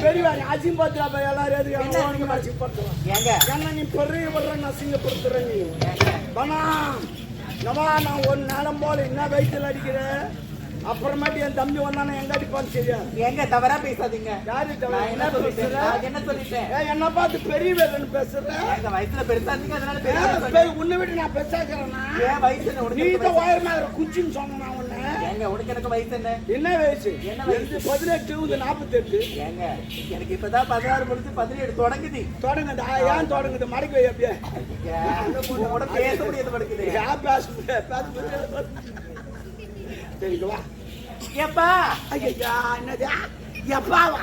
பெரியவாரி அசிங்கப்படுத்துறா எல்லாரும் எதுக்கு என்ன அசிங்கப்படுத்துறான் நீ பெரிய வர்ற அசிங்கப்படுத்துற நீ. பணா நவா நான் ஒரு நேரம் போல என்ன வயிற்றுல அடிக்கிறேன் அப்புறமேட்டு என் தம்பி வந்தானே எங்க அடிப்பான்னு சரியா ஏங்க தவறா பேசாதீங்க. யாரு என்ன சொல்லிட்டேன்? என்ன சொல்லிட்டேன்? என்ன பார்த்து பெரிய வேலைன்னு பேசுறேன் எங்க வயசுல அதனால பெரிய சொன்னேன். உன்னை விட்டு நான் பெருசாக்கிறேன்னா ஏன் வயசு என்ன நீ தான் உயர் மேல குச்சின்னு சொன்ன உன்னை ஏங்க உனக்கு எனக்கு வயசு என்ன? என்ன வயசு? என்ன வயசு? பதினெட்டு இது நாற்பத்தெட்டு ஏங்க எனக்கு இப்பதான் பதினாறு முடிச்சு பதினேழு தொடங்குது. தொடங்குதா ஏன் தொடங்குது? மடக்கு வை அப்படியே. உங்களோட பேச முடியாது படுக்குது ஏன் பேச முடியாது? பேச முடியாது. சரி வா. ஏப்பா! ஐயா என்னது? எப்பாவா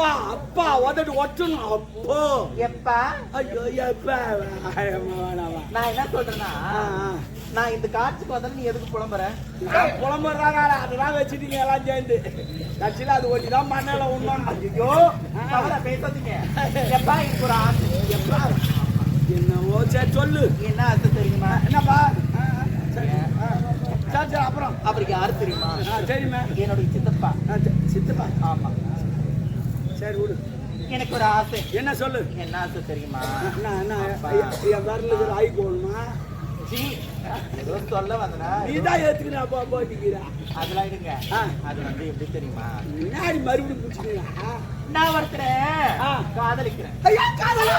அப்பா அப்பா உதட்டு ஒட்டணும் அப்போ. எப்பா? ஐயோ எப்பா நான் என்ன சொல்றேன்னா. நான் இந்த காட்சிக்கு வந்தாலும் நீ எதுக்கு புலம்புற? புலம்புறாங்க அதெல்லாம் வச்சுட்டீங்க எல்லாம் சேர்ந்து. கட்சியில் அது ஒட்டி தான் மண்ணால உண்ணும் ஐயோ பேசாதீங்க. எப்பா எனக்கு ஒரு எப்பா? என்னவோ சரி சொல்லு. என்ன ஆசை தெரியுமா? என்னப்பா? சரி. சரி அப்புறம். அவருக்கு யாரு தெரியுமா? சரிம்மா என்னுடைய சித்தப்பா. சித்தப்பா. ஆமா. சரி விடு. எனக்கு ஒரு ஆசை. என்ன சொல்லு? என்ன ஆசை தெரியுமா? என்ன என்ன என் வரலுக்கு ஆகி போகணுமா ஜி ஏதோ சொல்ல வந்தனா. நீ தான் ஏத்துக்கிற அப்பா அப்பா அடிக்கிறா அதெல்லாம் இருங்க. அது வந்து எப்படி தெரியுமா? முன்னாடி மறுபடியும் பிடிச்சிக்கிறா நான் ஒருத்தரை. காதலிக்கிறேன். ஐயா காதலா?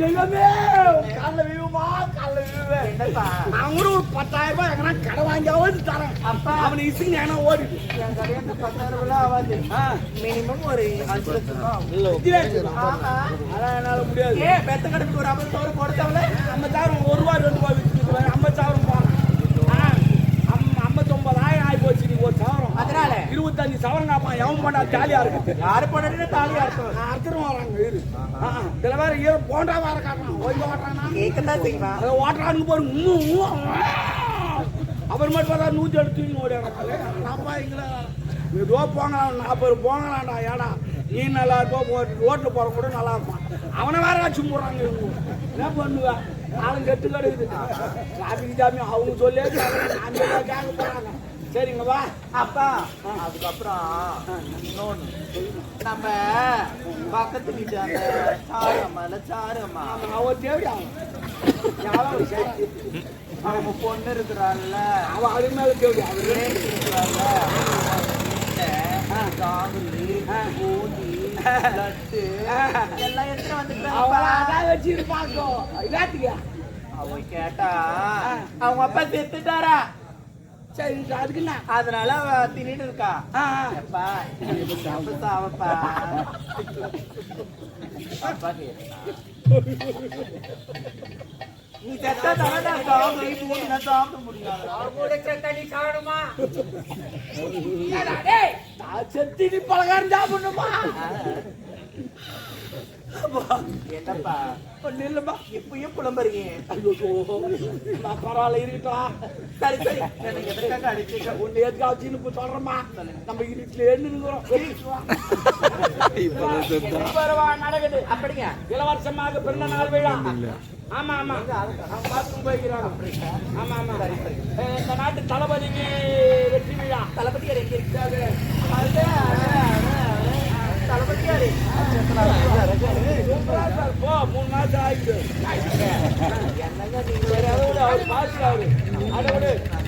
தெய்வமே வீவுமா காலைல வீவு என்னப்பா? நான் கூட ஒரு பத்தாயிரம் ரூபாய் எங்கன்னா கடை வாங்கியாவது தரேன். அப்பா. அவனை இசுக்கு ஓடிடு என் கல்யாணத்து பத்தாயிரம் ரூபாய் ஆகாது மினிமம் ஒரு அஞ்சு லட்சம் ரூபாய் என்னால முடியாது. பெத்த கடைக்கு ஒரு ஐம்பது சவரம் போடுத்தாவில? ஐம்பத்தாயிரம் ஒரு ரூபா ரெண்டு ரூபா விற்றுட்டு ஐம்பத்தாயிரம் இருபத்தஞ்சு சவரம் காப்பா எவன் பண்ணா ஜாலியா இருக்கு யாரு போடுறீங்க தாலியா இருக்கும். அர்த்தம் வராங்க ஆ. சில பேர் ஈர போண்டா வர காட்டுறான் ஓய்வு ஓட்டுறானா அதை ஓட்டுறான்னு பாரு இன்னும் மட்டும் பார்த்தா நூற்றி எடுத்து ஓடி நாப்பா எங்களை மெதுவாக போங்களாம் நாற்பது போங்களாம்டா ஏடா நீ நல்லா இருப்போ ரோட்டில் போகிற கூட நல்லா இருப்பான். அவனை வேற ஆச்சு போடுறாங்க இவங்க. என்ன பண்ணுவேன் நாளும் கெட்டு கிடக்குது. டிராஃபிக் ஜாமி அவங்க சொல்லி கேட்க போகிறாங்க சரிங்க வா. அப்பா. அதுக்கப்புறம் இன்னொன்னு. நம்ம பக்கத்து வீட்டு அந்த சாரம்மா இல்ல சாரம்மா. அவன் அவன் தேடி அவன் யாரும் அவங்க பொண்ணு இருக்கிறாள்ல. அவன் அது மேலே தேடி அவர் இருக்கிறாள்ல. ஜாங்குலி பூந்தி லட்டு எல்லாம் அவன் வந்துட்டாங்க வச்சிருப்பாங்க அவங்க கேட்டா அவங்க அப்பா செத்துட்டாரா? சரி அதுக்கு என்ன? அதனால தின்னுட்டு இருக்கா. அப்பா கேட்டா. நீ செத்தா தானே நான் சாப்பிட பூந்தி நான் சாப்பிட முடியாது நான் செத்து நீ பலகாரம் சாப்பிடணுமா? என்னப்பா? இல்லைம்மா இப்பயும் புலம்புறீங்க? ஐயோ நான் பரவாயில்ல இருக்கட்டும் சரி சரி. எனக்கு எதுக்காக அடிச்சுக்க ஒன்று எதுக்காக வச்சுன்னு இப்போ சொல்கிறேம்மா நம்ம இருட்டில் எழுந்துக்கிறோம் நடக்குது. அப்படிங்க. இளவரசமாக பிறந்த நாள் விழா. ஆமா ஆமா. அவங்க பாத்ரூம் போய்க்கிறாங்க. ஆமா ஆமா. இந்த நாட்டு தளபதிக்கு வெற்றி விழா. தளபதியார் எங்க அது. தளபதியாரு. போ மூணு மாசம் ஆயிடுச்சு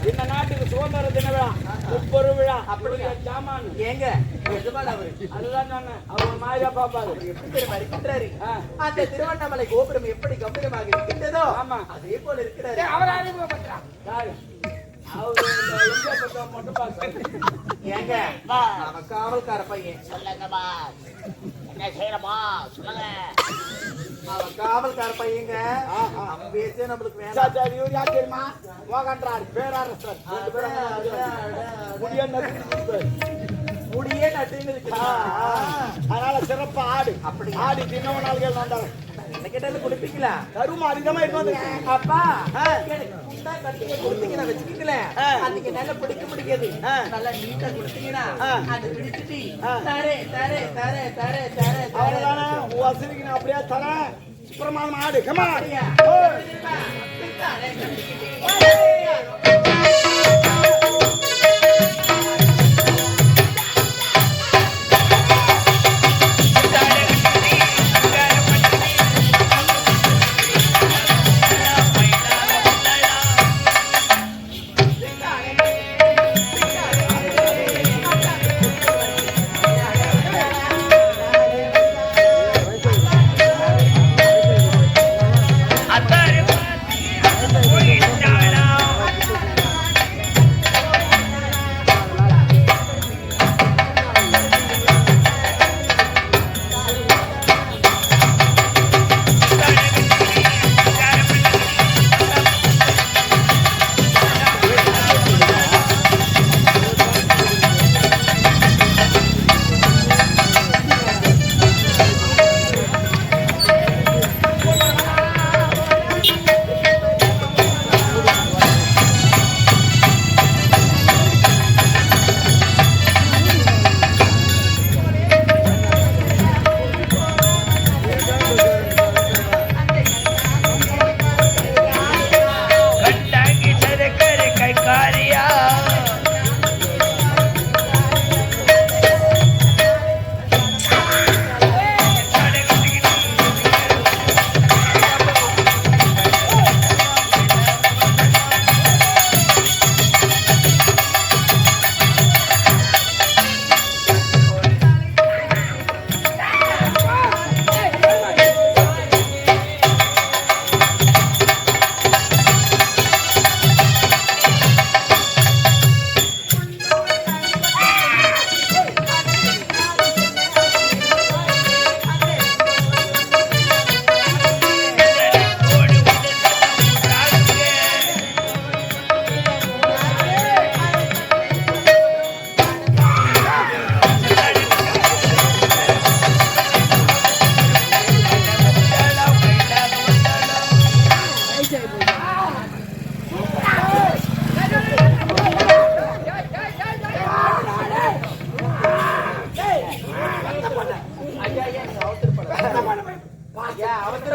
இந்த நாட்டுக்கு சுதந்திர தின விழா முப்பது விழா ஏங்க எஜமான் அவரு. அதுதான் அவர் ஒரு மாதிரியா பாப்பாரு ஆ. அந்த திருவண்ணாமலை கோபுரம் எப்படி கம்பீரமாக இருக்கின்றதோ ஆமா. அதே போல இருக்கிறாரு. அவர் அறிமுகப்படுத்துறான். அவரு மட்டும் ஏங்க அவன் காவல்கார பையன். சொல்லுங்கம்மா என்ன சொல்லுங்க. காவல்கார பையங்க. பேசே நம்மளுக்கு சரி, இவர் யார் தெரியுமா? பேரரசர். முடிய. முடியே நட்டுன்னு இருக்கு. அதனால சிறப்பா ஆடு. அப்படியா? ஆடி தின்னவ நாள்கள் என்ன கேட்டாலும் குடிப்பீங்களா? கருமா அதிகமா வந்துருக்கேன் அப்பா கொடுத்தீங்கன்னா. அதுக்கு நல்லா பிடிக்க ஆ. நல்லா நீட்டா கொடுத்தீங்கன்னா. அது பிடிச்சிட்டு. தரே தரே தரே தரே தரே. அவ்வளவுதானே உன் வசதிக்கு நான் அப்படியே தரேன். சுப்பிரமாதம் ஆடு. கமா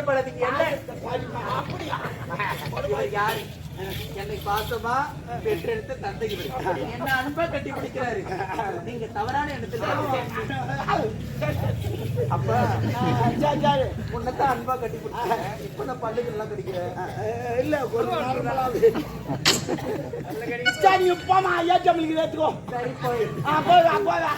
அப்படியா? கவலைப்படாதீங்க என்ன யாரு என்னை பாசமா பெற்றெடுத்து தந்தைக்கு என்ன அன்பா கட்டி பிடிக்கிறாரு நீங்க தவறான இடத்துல அப்ப சரி, அன்பா கட்டி பிடிக்கிறேன் இப்ப நான் பல்லுக்கு எல்லாம் கடிக்கிறேன் இல்ல கொஞ்ச நேரம் நல்லாது சரி போமா ஏற்றமில்லைக்கு ஏற்றுக்கோ சரி போய் ஆ போதா